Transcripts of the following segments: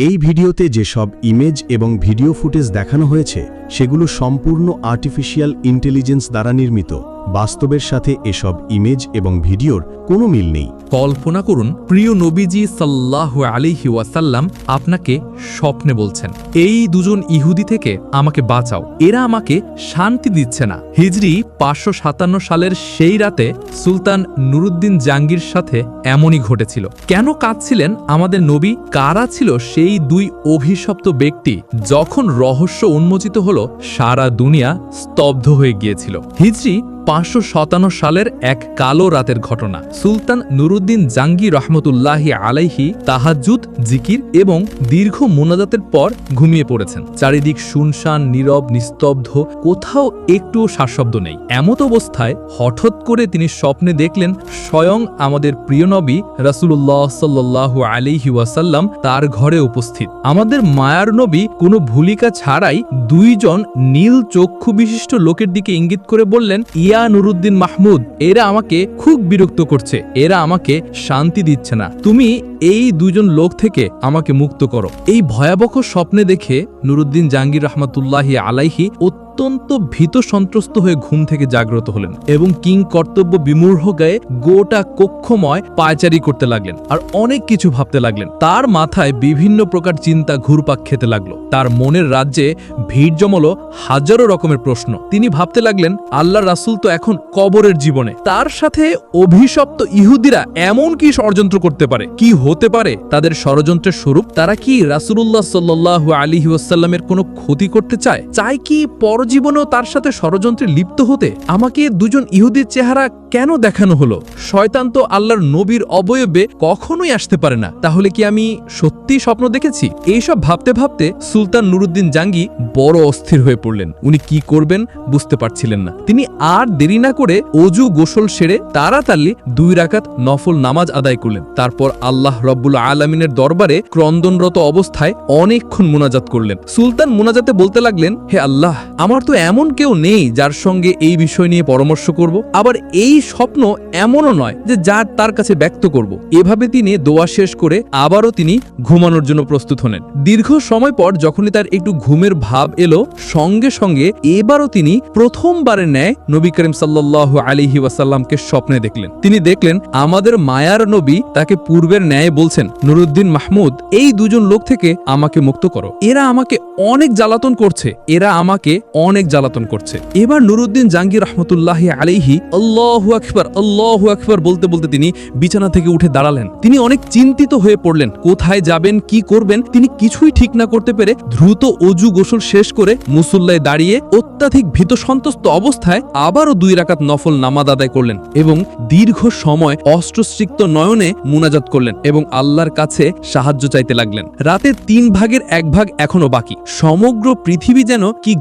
এই ভিডিওতে যেসব ইমেজ এবং ভিডিও ফুটেজ দেখানো হয়েছে সেগুলো সম্পূর্ণ আর্টিফিশিয়াল ইন্টেলিজেন্স দ্বারা নির্মিত। বাস্তবের সাথে এসব ইমেজ এবং ভিডিওর কোনো মিল নেই। কল্পনা করুন, প্রিয় নবীজি সাল্লাহ আলিহি ওয়াসাল্লাম আপনাকে স্বপ্নে বলছেন, এই দুজন ইহুদি থেকে আমাকে বাঁচাও। এরা আমাকে শান্তি দিচ্ছে না। হিজরি পাঁচশো সাতান্ন সালের সেই রাতে সুলতান নুরুদ্দিন জাঙ্গির সাথে এমনই ঘটেছিল। কেন কাঁদছিলেন? আমাদের নবী কারা ছিল সেই দুই অভিশপ্ত ব্যক্তি যখন রহস্য উন্মোচিত হল সারা দুনিয়া স্তব্ধ হয়ে গিয়েছিল। হিজরি পাঁচশো সাতান্ন সালের এক কালো রাতের ঘটনা। সুলতান নুরুদ্দিন জাঙ্গি রহমতুল্লাহি আলাইহি তাহাজুদ জিকির এবং দীর্ঘ মোনাজাতের পর ঘুমিয়ে পড়েছেন। চারিদিক শুনশান, নীরব, নিস্তব্ধ, কোথাও একটুও শাসব্দ নেই। এমত অবস্থায় হঠাৎ করে তিনি স্বপ্নে দেখলেন, স্বয়ং আমাদের প্রিয় নবী রাসুল্লাহ সাল্লাহ আলিহি ওয়াসাল্লাম তার ঘরে উপস্থিত। আমাদের মায়ার নবী কোনো ভূলিকা ছাড়াই দুইজন নীল চক্ষু বিশিষ্ট লোকের দিকে ইঙ্গিত করে বললেন, ইয়া নুরুদ্দিন মাহমুদ, এরা আমাকে খুব বিরক্ত করছে, এরা আমাকে শান্তি দিচ্ছে না। তুমি এই দুজন লোক থেকে আমাকে মুক্ত করো। এই ভয়াবহ স্বপ্নে দেখে নুরুদ্দিন জাহাঙ্গীর রহমতুল্লাহি আলাইহি অত্যন্ত ভীত সন্ত্রস্ত হয়ে ঘুম থেকে জাগ্রত হলেন এবং কিং কর্তব্য বিমূঢ় গায়ে গোটা কক্ষময় পায়চারি করতে লাগলেন আর অনেক কিছু ভাবতে লাগলেন। তার মাথায় বিভিন্ন প্রকার চিন্তা ঘুরপাক খেতে লাগল। তার মনের রাজ্যে ভিড় জমলো হাজারো রকমের প্রশ্ন। তিনি ভাবতে লাগলেন আল্লাহ রাসুল তো এখন কবরের জীবনে। তার সাথে অভিশপ্ত ইহুদিরা এমন কি ষড়যন্ত্র করতে পারে? কি হতে পারে? তাদের ষড়যন্ত্রের স্বরূপ তারা কি রাসুলুল্লাহ সাল্লাহ আলী ওয়াসাল্লামের কোনো ক্ষতি করতে চায়? চায় কি পরজীবনেও তার সাথে ষড়যন্ত্রে লিপ্ত হতে আমাকে দুজন ইহুদির চেহারা কেন দেখানো হলো? শয়তান তো আল্লাহর নবীর অবয়বে কখনোই আসতে পারে না। তাহলে কি আমি সত্যি স্বপ্ন দেখেছি? এইসব ভাবতে ভাবতে সুলতান নুরুদ্দিন জাঙ্গি বড় অস্থির হয়ে পড়লেন। উনি কি করবেন বুঝতে পারছিলেন না। তিনি আর দেরি না করে অজু গোসল সেরে তাড়াতাড়ি দুই রাকাত নফল নামাজ আদায় করলেন। তারপর আল্লাহ রব্বুল আলমিনের দরবারে ক্রন্দনরত অবস্থায় অনেকক্ষণ মোনাজাত করলেন। সুলতান মোনাজাতে বলতে লাগলেন, হে আল্লাহ আমার তো এমন কেউ নেই যার সঙ্গে এই বিষয় নিয়ে পরামর্শ করব। আবার এই স্বপ্ন এমনও নয় যে যার তার কাছে ব্যক্ত করব। এভাবে তিনি দোয়া শেষ করে আবারও তিনি ঘুমানোর জন্য প্রস্তুত হলেন। দীর্ঘ সময় পর যখনই তার একটু ঘুমের ভাব এলো, সঙ্গে সঙ্গে এবারও তিনি প্রথমবারের ন্যায় নবী করিম সাল্লাহ আলিহি ওয়াসাল্লামকে স্বপ্নে দেখলেন। তিনি দেখলেন, আমাদের মায়ার নবী তাকে পূর্বের ন্যায় বলছেন, নুরুদ্দিন মাহমুদ, এই দুজন লোক থেকে আমাকে মুক্ত করো। এরা আমাকে অনেক জ্বালাতন করছে। এরা আমাকে অনেক জ্বালাতন করছে। এবার নুরুদ্দিন জাঙ্গির রহমতুল্লাহ আলাইহি আল্লাহু আকবার আল্লাহু আকবার বলতে বলতে তিনি বিছানা থেকে উঠে দাঁড়ালেন। তিনি অনেক চিন্তিত হয়ে পড়লেন, কোথায় যাবেন, কি করবেন, তিনি কিছুই ঠিক না করতে পেরে দ্রুত অজু গোসল শেষ করে মুসুল্লায় দাঁড়িয়ে অত্যাধিক ভীত সন্তস্ত অবস্থায় আবারও দুই রাকাত নফল নামাজ আদায় করলেন এবং দীর্ঘ সময় অস্ত্রসিক্ত নয়নে মুনাজাত করলেন এবং আল্লাহর কাছে সাহায্য চাইতে লাগলেন। রাতে তিন ভাগের এক ভাগ এখনও বাকি। সমগ্র পৃথিবী যেন কি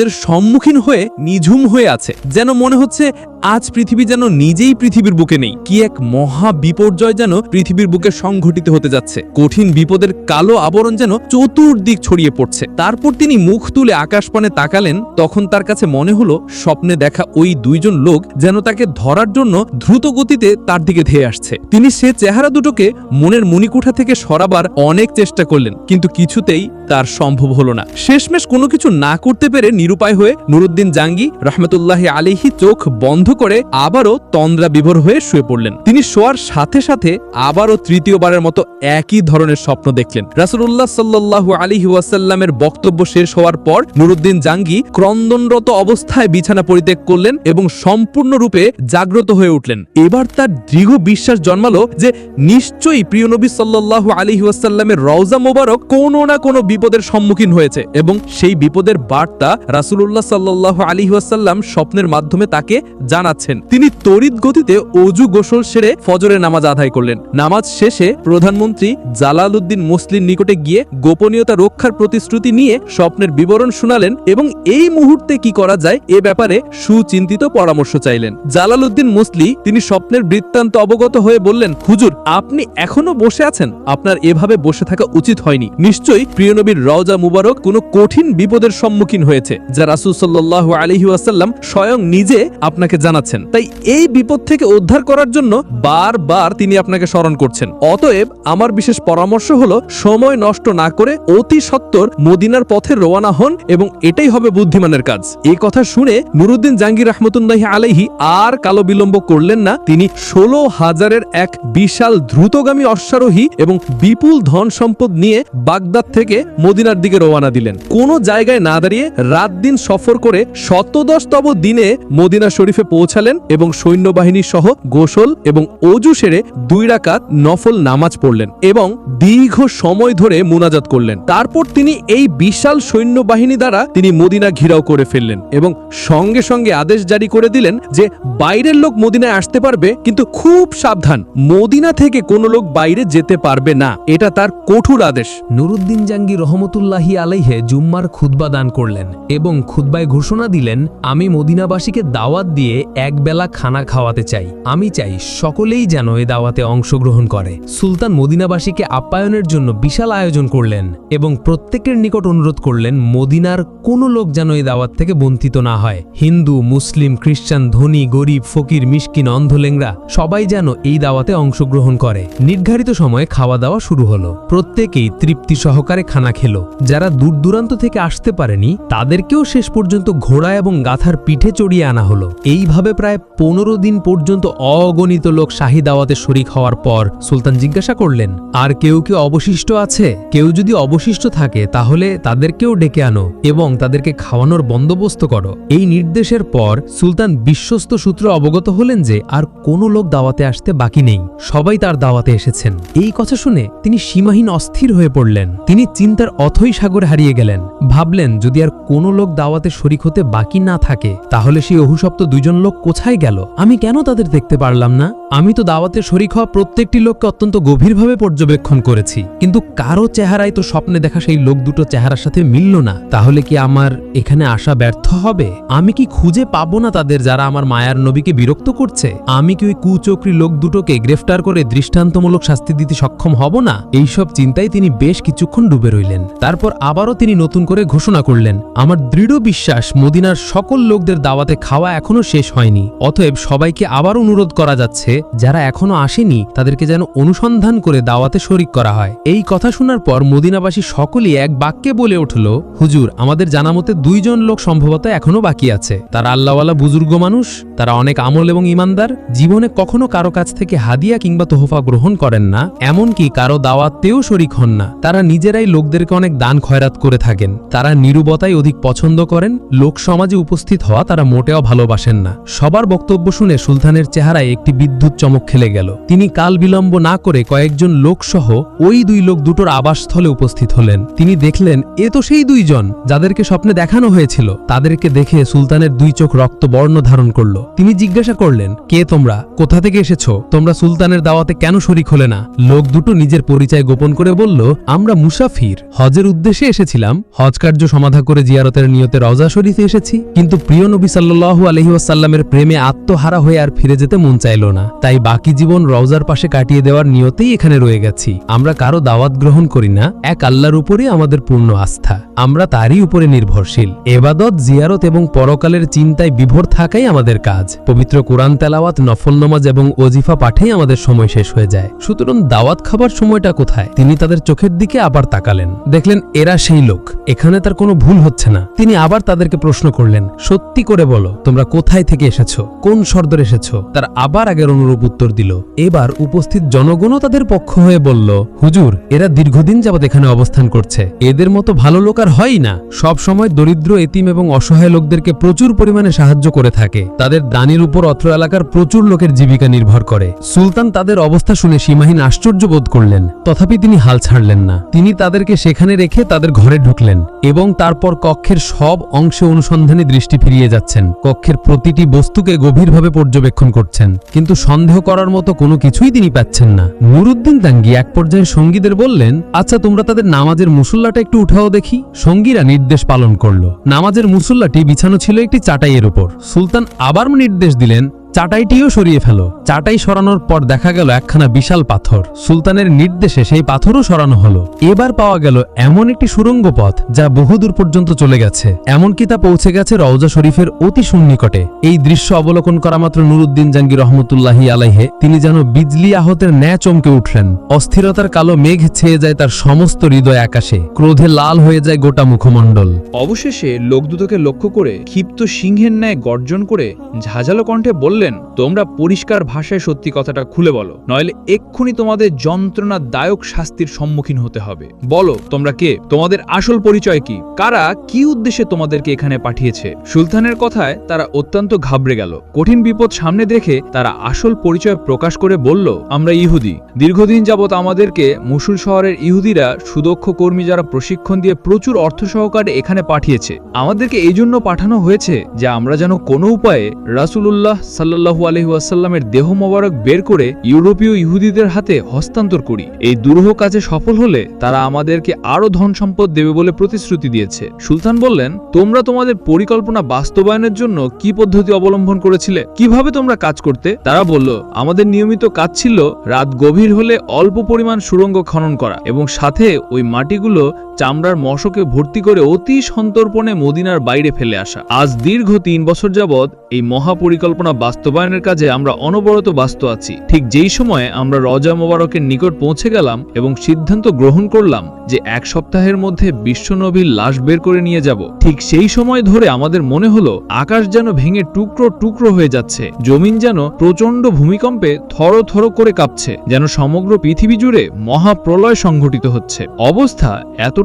বিপদের সম্মুখীন হয়ে নিঝুম হয়ে আছে যেন মনে হচ্ছে আজ পৃথিবী যেন নিজেই পৃথিবীর বুকে নেই। কি এক মহা বিপর্যয় যেন পৃথিবীর বুকে সংঘটিত হতে যাচ্ছে। কঠিন বিপদের কালো আবরণ যেন চতুর্দিক ছড়িয়ে পড়ছে। তারপর তিনি মুখ তুলে আকাশপানে তাকালেন। তখন তার কাছে মনে হলো, স্বপ্নে দেখা ওই দুইজন লোক যেন তাকে ধরার জন্য দ্রুত গতিতে তার দিকে ধেয়ে আসছে। তিনি সে চেহারা দুটোকে মনের মণিকুঠা থেকে সরাবার অনেক চেষ্টা করলেন, কিন্তু কিছুতেই তার সম্ভব হলো না। শেষমেশ কোনো কিছু না করতে পেরে নিরুপায় হয়ে নুরুদ্দিন জাঙ্গি রহমতুল্লাহ আলিহি চোখ বন্ধ করে আবারও তন্দ্রা বিভোর হয়ে শুয়ে পড়লেন। তিনি শোয়ার সাথে সাথে আবারও তৃতীয়বারের মতো একই ধরনের স্বপ্ন দেখলেন। রাসুল্লাহ সাল্লাহ আলিহি ওয়াসাল্লামের বক্তব্য শেষ হওয়ার পর নুরুদ্দিন জাঙ্গি ক্রন্দনরত অবস্থায় বিছানা পরিত্যাগ করলেন এবং সম্পূর্ণরূপে জাগ্রত হয়ে উঠলেন। এবার তার দৃঢ় বিশ্বাস জন্মালো যে নিশ্চয়ই প্রিয় নবী সাল্লাহ আলিহি ওয়াসাল্লামের রওজা মোবারক কোনো না কোনো বিপদের সম্মুখীন হয়েছে এবং সেই বিপদের বার্তা রাসুল্লাহ সাল্লাহ আলী ওয়াসাল্লাম স্বপ্নের মাধ্যমে তাকে জানাচ্ছেন। তিনি তড়িৎ গতিতে অজু গোসল সেরে ফজরের নামাজ আদায় করলেন। নামাজ শেষে প্রধানমন্ত্রী জালালউদ্দিন মুসলিম নিকটে গিয়ে গোপনীয়তা রক্ষার প্রতিশ্রুতি নিয়ে স্বপ্নের বিবরণ শুনালেন এবং এই মুহূর্তে কি করা যায় এ ব্যাপারে সুচিন্তিত পরামর্শ চাইলেন। জালালউদ্দিন মুসলি তিনি স্বপ্নের বৃত্তান্ত অবগত হয়ে বললেন, হুজুর, আপনি এখনও বসে আছেন? আপনার এভাবে বসে থাকা উচিত হয়নি। নিশ্চয়ই প্রিয়নবীর রওজা মুবারক কোনো কঠিন বিপদের সম্মুখীন হয়েছে। যা রাসুল সাল্লাহ আলহি আসাল্লাম স্বয়ং নিজে আপনাকে জানাচ্ছেন। তাই এই বিপদ থেকে উদ্ধার করার জন্য বারবার তিনি আপনাকে স্মরণ করছেন। অতএব আমার বিশেষ পরামর্শ হলো, সময় নষ্ট না করে অতি সত্বর মদিনার পথে রওনা হন এবং এটাই হবে বুদ্ধিমানের কাজ। এই কথা শুনে নুরুদ্দিন জাহাঙ্গীর রহমতুল্লাহি আলাইহি আর কালো বিলম্ব করলেন না। তিনি ষোলো হাজারের এক বিশাল দ্রুতগামী অশ্বারোহী এবং বিপুল ধন সম্পদ নিয়ে বাগদাদ থেকে মদিনার দিকে রওনা দিলেন। কোনো জায়গায় না দাঁড়িয়ে রাত দিন সফর করে শতদশতম দিনে মদিনা শরীফে পৌঁছালেন এবং সৈন্যবাহিনী সহ গোসল এবং অজু সেরে দুই রাকাত নফল নামাজ পড়লেন এবং দীর্ঘ সময় ধরে মুনাজাত করলেন। তারপর তিনি এই বিশাল সৈন্যবাহিনী দ্বারা তিনি মদিনা ঘিরাও করে ফেললেন এবং সঙ্গে সঙ্গে আদেশ জারি করে দিলেন যে বাইরের লোক মদিনায় আসতে পারবে, কিন্তু খুব সাবধান, মদিনা থেকে কোনো লোক বাইরে যেতে পারবে না। এটা তার কঠোর আদেশ। নুরুদ্দিন জাঙ্গি রহমতুল্লাহি আলাইহে জুম্মার খুতবা দান করলেন এবং খুতবায় ঘোষণা দিলেন, আমি মদিনাবাসীকে দাওয়াত দিয়ে একবেলা খানা খাওয়াতে চাই। আমি চাই সকলেই যেন এ দাওয়াতে অংশগ্রহণ করে। সুলতান মদিনাবাসীকে আপ্যায়নের জন্য বিশাল আয়োজন করলেন এবং প্রত্যেকের নিকট অনুরোধ করলেন মদিনার কোনো লোক যেন এই দাওয়াত থেকে বঞ্চিত না হয়। হিন্দু, মুসলিম, খ্রিস্টান, ধনী, গরিব, ফকির মিশকিন অন্ধলেংরা সবাই যেন এই দাওয়াতে অংশগ্রহণ করে। নির্ধারিত সময়ে খাওয়া দাওয়া শুরু হলো। প্রত্যেকেই তৃপ্তি সহকারে খানা খেল। যারা দূর দূরান্ত থেকে আসতে পারেনি, তাদেরকেও শেষ পর্যন্ত ঘোড়া এবং গাথার পিঠে চড়িয়ে আনা হলো। এইভাবে প্রায় পনেরো দিন পর্যন্ত অগণিত লোক শাহী দাওয়াতে শরিক হওয়ার পর সুলতান জিজ্ঞাসা করলেন, আর কেউ কেউ অবশিষ্ট আছে? কেউ যদি অবশিষ্ট থাকে, তাহলে তাদেরকেও ডেকে আনো এবং তাদেরকে খাওয়ানোর বন্দোবস্ত করো। এই নির্দেশের পর সুলতান বিশ্বস্ত সূত্রে অবগত হলেন যে আর কোনো লোক দাওয়াতে আসতে বাকি নেই। সবাই তার দাওয়াতে এসেছেন। এই কথা শুনে তিনি সীমাহীন অস্থির হয়ে পড়লেন। তিনি চিন্তার অথই সাগরে হারিয়ে গেলেন। ভাবলেন, যদি আর কোনো লোক দাওয়াতে শরিক হতে বাকি না থাকে, তাহলে সেই অভিশপ্ত দুজন লোক কোথায় গেল? আমি কেন তাদের দেখতে পারলাম না? আমি তো দাওয়াতে শরিক হওয়া প্রত্যেকটি লোককে অত্যন্ত গভীরভাবে পর্যবেক্ষণ করেছি। কিন্তু কারও চেহারায় তো স্বপ্নে দেখা সেই লোক দুটো চেহারার সাথে মিলল না। তাহলে কি আমার এখানে আসা ব্যর্থ হবে? আমি কি খুঁজে পাবো না তাদের যারা আমার মায়ার নবীকে বিরক্ত করছে? আমি কি ওই কুচক্রী লোক দুটোকে গ্রেফতার করে দৃষ্টান্তমূলক শাস্তি দিতে সক্ষম হব না? এইসব চিন্তায় তিনি বেশ কিছুক্ষণ ডুবে রইলেন। তারপর আবারও তিনি নতুন করে ঘোষণা করলেন, আমার দৃঢ় বিশ্বাস মদিনার সকল লোকদের দাওয়াতে খাওয়া এখনও শেষ হয়নি। অতএব সবাইকে আবার অনুরোধ করা যাচ্ছে, যারা এখনও আসেনি, তাদেরকে যেন অনুসন্ধান করে দাওয়াতে শরিক করা হয়। এই কথা শোনার পর মদিনাবাসী সকলেই এক বাক্যে বলে উঠল, হুজুর, আমাদের জানামতে দুইজন লোক সম্ভবত এখনও বাকি আছে। তারা আল্লাহওয়ালা বুজুর্গ মানুষ, তারা অনেক আমল এবং ইমানদার জীবনে কখনো কারও কাছ থেকে হাদিয়া কিংবা তোহফা গ্রহণ করেন না, এমনকি কারও দাওয়াতেও শরিক হন না। তারা নিজেরাই লোকদেরকে অনেক দান খয়রাত করে থাকেন। তারা নিরুবতাই অধিক পছন্দ করেন। লোক সমাজে উপস্থিত হওয়া তারা মোটেও ভালোবাসেন না। সবার বক্তব্য শুনে সুলতানের চেহারায় একটি বিদ্যুৎ চমক খেলে গেল। তিনি কাল বিলম্ব না করে কয়েকজন লোকসহ ওই দুই লোক দুটোর আবাসস্থলে উপস্থিত হলেন। তিনি দেখলেন, এ তো সেই দুইজন যাদেরকে স্বপ্নে দেখানো হয়েছিল। তাদেরকে দেখে সুলতানের দুই চোখ রক্ত বর্ণ ধারণ করল। তিনি জিজ্ঞাসা করলেন, কে তোমরা? কোথা থেকে এসেছ? তোমরা সুলতানের দাওয়াতে কেন শরিক হলে না? লোক দুটো নিজের পরিচয় গোপন করে বলল, আমরা মুসাফির। হজের উদ্দেশ্যে এসেছিলাম। হজ কার্য সমাধা করে জিয়ারতের নিয়তে রজা শরীফে এসেছি। কিন্তু প্রিয় নবী সাল্লাল্লাহু আলহি ওয়াসাল্লামের প্রেমে আত্মহারা হয়ে আর ফিরে যেতে মন চাইল না। তাই বাকি জীবন রওজার পাশে কাটিয়ে দেওয়ার নিয়তেই এখানে রয়ে গেছি। আমরা কারও দাওয়াত গ্রহণ করি না, এক আল্লাহর উপরে আমাদের পূর্ণ আস্থা। আমরা তারই উপরে নির্ভরশীল। এবাদত, জিয়ারত এবং পরকালের চিন্তায় বিভোর থাকাই আমাদের কাজ। পবিত্র কোরআন তেলাওয়াত, নফল নমাজ এবং ওজিফা পাঠেই আমাদের সময় শেষ হয়ে যায়। সুতরাং দাওয়াত খাবার সময়টা কোথায়? তিনি তাদের চোখের দিকে আবার তাকালেন। দেখলেন, এরা সেই লোক। এখানে তার কোনো ভুল হচ্ছে না। তিনি আবার তাদেরকে প্রশ্ন করলেন, সত্যি করে বলো, তোমরা কোথায় থেকে এসেছ? কোন সর্দর এসেছ? তার আবার আগের অনুরূপ উত্তর দিল। এবার উপস্থিত জনগণও তাদের পক্ষ হয়ে বলল, হুজুর, এরা দীর্ঘদিন যাবৎ এখানে অবস্থান করছে। এদের মতো ভালো লোক আর হয়ই না। সব সময় দরিদ্র, এতিম এবং অসহায় লোকদেরকে প্রচুর পরিমাণে সাহায্য করে থাকে। তাদের দানির উপর অত্র এলাকার প্রচুর লোকের জীবিকা নির্ভর করে। সুলতান তাদের অবস্থা শুনে সীমাহীন আশ্চর্য বোধ করলেন। তথাপি তিনি হাল ছাড়লেন না। তিনি তাদেরকে সেখানে রেখে তাদের ঘরে ঢুকলেন এবং তারপর কক্ষের সব অংশে অনুসন্ধানে দৃষ্টি ফিরিয়ে যাচ্ছেন। কক্ষের প্রতিটি বস্তুকে গভীরভাবে পর্যবেক্ষণ করছেন, কিন্তু সন্দেহ করার মতো কোনো কিছুই তিনি পাচ্ছেন না। নুরুদ্দিন তাঙ্গি এক পর্যায়ে সঙ্গীদের বললেন আচ্ছা তোমরা তাদের নামাজের মুসল্লাটা একটু উঠাও দেখি। সঙ্গীরা নির্দেশ পালন করল। নামাজের মুসল্লাটি বিছানো ছিল একটি চাটাইয়ের উপর। সুলতান আবার নির্দেশ দিলেন চাটাইটিও সরিয়ে ফেলো। চাটাই সরানোর পর দেখা গেল একখানা বিশাল পাথর। সুলতানের নির্দেশে সেই পাথরও সরানো হলো। এবার পাওয়া গেল এমন একটি সুড়ঙ্গ পথ যা বহুদূর পর্যন্ত চলে গেছে। এমনকি তা পৌঁছে গেছে রওজা শরীফের অতি সুন্নিকটে। এই দৃশ্য অবলোকন করা মাত্র নুরুদ্দিন জাঙ্গি রহমতুল্লাহি আলাইহে। তিনি যেন বিজলি আহতের ন্যায় চমকে উঠলেন। অস্থিরতার কালো মেঘ ছেয়ে যায় তার সমস্ত হৃদয় আকাশে। ক্রোধে লাল হয়ে যায় গোটা মুখমণ্ডল। অবশেষে লোকদুতকে লক্ষ্য করে ক্ষিপ্ত সিংহের ন্যায় গর্জন করে ঝাঁঝালো কণ্ঠে বললেন তোমরা পরিষ্কার ভাষায় সত্যি কথাটা খুলে বলো, নইলে এক্ষুনি তোমাদের যন্ত্রণাদায়ক শাস্তির সম্মুখীন হতে হবে। বলো, তোমরা কে? তোমাদের আসল পরিচয় কি? কারা কি উদ্দেশ্যে তোমাদেরকে এখানে পাঠিয়েছে? সুলতানের কথায় তারা অত্যন্ত ঘাবড়ে গেল। কঠিন বিপদ সামনে দেখে তারা আসল পরিচয় প্রকাশ করে বলল, আমরা ইহুদি। দীর্ঘদিন যাবৎ আমাদেরকে মুসুল শহরের ইহুদিরা সুদক্ষ কর্মী যারা প্রশিক্ষণ দিয়ে প্রচুর অর্থ সহকারে এখানে পাঠিয়েছে। আমাদেরকে এই জন্য পাঠানো হয়েছে যে আমরা যেন কোনো উপায়ে রাসূলুল্লাহ সাল্লাহু আলহিউসাল্লামের দেহ মোবারক বের করে ইউরোপীয় ইহুদিদের হাতে হস্তান্তর করি। এই দুরূহ কাজে সফল হলে তারা আমাদেরকে আরও ধন সম্পদ দেবে বলে প্রতিশ্রুতি দিয়েছে। সুলতান বললেন, তোমরা তোমাদের পরিকল্পনা বাস্তবায়নের জন্য কি পদ্ধতি অবলম্বন করেছিলে? কীভাবে তোমরা কাজ করতে? তারা বলল, আমাদের নিয়মিত কাজ ছিল রাত গভীর হলে অল্প পরিমাণ সুড়ঙ্গ খনন করা এবং সাথে ওই মাটিগুলো চামড়ার মশকে ভর্তি করে অতি সন্তর্পণে মদিনার বাইরে ফেলে আসা। আজ দীর্ঘ তিন বছর যাবৎ এই মহাপরিকল্পনা বাস্তবায়নের কাজে আমরা অনবরত ব্যস্ত আছি। ঠিক যেই সময়ে আমরা রজা মোবারকের নিকট পৌঁছে গেলাম এবং সিদ্ধান্ত গ্রহণ করলাম যে এক সপ্তাহের মধ্যে বিশ্বনবীর লাশ বের করে নিয়ে যাব। ঠিক সেই সময় ধরে আমাদের মনে হলো, আকাশ যেন ভেঙে টুকরো টুকরো হয়ে যাচ্ছে। জমিন যেন প্রচণ্ড ভূমিকম্পে থর থর করে কাঁপছে, যেন সমগ্র পৃথিবী জুড়ে মহাপ্রলয় সংঘটিত হচ্ছে। অবস্থা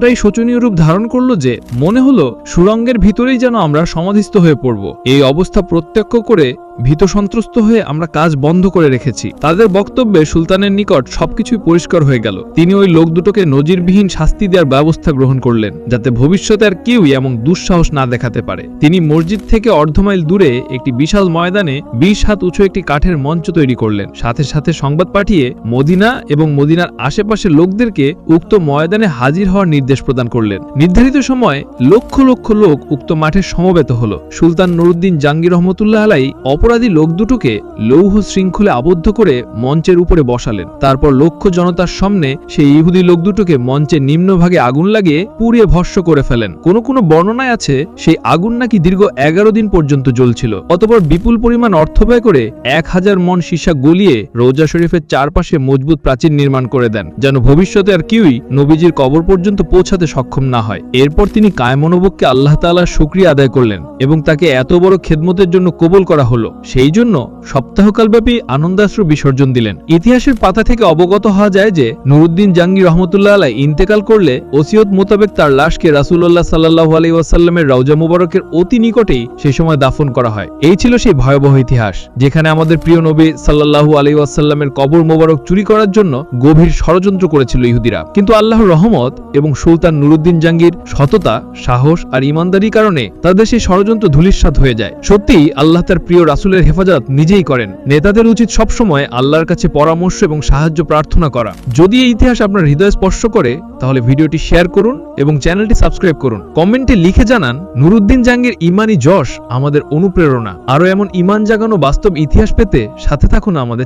এতটাই শোচনীয় রূপ ধারণ করল যে, মনে হলো সুরঙ্গের ভিতরেই যেন আমরা সমাধিস্থ হয়ে পড়ব। এই অবস্থা প্রত্যক্ষ করে ভীত সন্ত্রস্ত হয়ে আমরা কাজ বন্ধ করে রেখেছি। তাদের বক্তব্যে সুলতানের নিকট সবকিছুই পরিষ্কার হয়ে গেল। তিনি ওই লোক দুটোকে নজিরবিহীন শাস্তি দেওয়ার ব্যবস্থা গ্রহণ করলেন, যাতে ভবিষ্যতে আর কেউই এমন দুঃসাহস না দেখাতে পারে। তিনি মসজিদ থেকে অর্ধমাইল দূরে একটি বিশাল ময়দানে বিশ হাত উঁচু একটি কাঠের মঞ্চ তৈরি করলেন। সাথে সাথে সংবাদ পাঠিয়ে মদিনা এবং মদিনার আশেপাশের লোকদেরকে উক্ত ময়দানে হাজির হওয়ার নির্দেশ প্রদান করলেন। নির্ধারিত সময় লক্ষ লক্ষ লোক উক্ত মাঠে সমবেত হল। সুলতান নুরুদ্দিন জাঙ্গির রহমতুল্লাহ আলাই অপরাধী লোক দুটোকে লৌহ শৃঙ্খলে আবদ্ধ করে মঞ্চের উপরে বসালেন। তারপর লক্ষ জনতার সামনে সেই ইহুদি লোক দুটোকে মঞ্চের নিম্নভাগে আগুন লাগিয়ে পুড়িয়ে ভস্য করে ফেলেন। কোনো কোনো বর্ণনায় আছে, সেই আগুন নাকি দীর্ঘ এগারো দিন পর্যন্ত জ্বলছিল। অতপর বিপুল পরিমাণ অর্থ ব্যয় করে এক হাজার মন সীসা গলিয়ে রোজা শরীফের চারপাশে মজবুত প্রাচীর নির্মাণ করে দেন, যেন ভবিষ্যতে আর কেউই নবীজির কবর পর্যন্ত পৌঁছাতে সক্ষম না হয়। এরপর তিনি কায়মনোবককে আল্লাহ তাআলার শুক্রিয়া আদায় করলেন এবং তাকে এত বড় খেদমতের জন্য কবুল করা হলো। সেই জন্য সপ্তাহকালব্যাপী আনন্দাশ্রু বিসর্জন দিলেন। ইতিহাসের পাতা থেকে অবগত হওয়া যায় যে, নুরুদ্দিন জাঙ্গি রহমতুল্লাহ আলাই ইন্তেকাল করলে ওসিয়ত মোতাবেক তার লাশকে রাসুল্লাহ সাল্লাহ আলাই ওয়াসাল্লামের রওজা মুবারকের অতি নিকটেই সেই সময় দাফন করা হয়। এই ছিল সেই ভয়াবহ ইতিহাস, যেখানে আমাদের প্রিয় নবী সাল্লাহু আলাই ওয়াসাল্লামের কবর মোবারক চুরি করার জন্য গভীর ষড়যন্ত্র করেছিল ইহুদিরা। কিন্তু আল্লাহর রহমত এবং সুলতান নুরুদ্দিন জাঙ্গির সততা, সাহস আর ইমানদারির কারণে তাদের সেই ষড়যন্ত্র ধুলিস্বাদ হয়ে যায়। সত্যিই আল্লাহ তার প্রিয় রাসুলের হেফাজত নিজেই করেন। নেতাদের উচিত সবসময় আল্লাহর কাছে পরামর্শ এবং সাহায্য প্রার্থনা করা। যদি এই ইতিহাস আপনার হৃদয় স্পর্শ করে, তাহলে ভিডিওটি শেয়ার করুন এবং চ্যানেলটি সাবস্ক্রাইব করুন। কমেন্টে লিখে জানান, নুরুদ্দিন জাঙ্গির ইমানি যশ আমাদের অনুপ্রেরণা। আরও এমন ইমান জাগানো বাস্তব ইতিহাস পেতে সাথে থাকুন আমাদের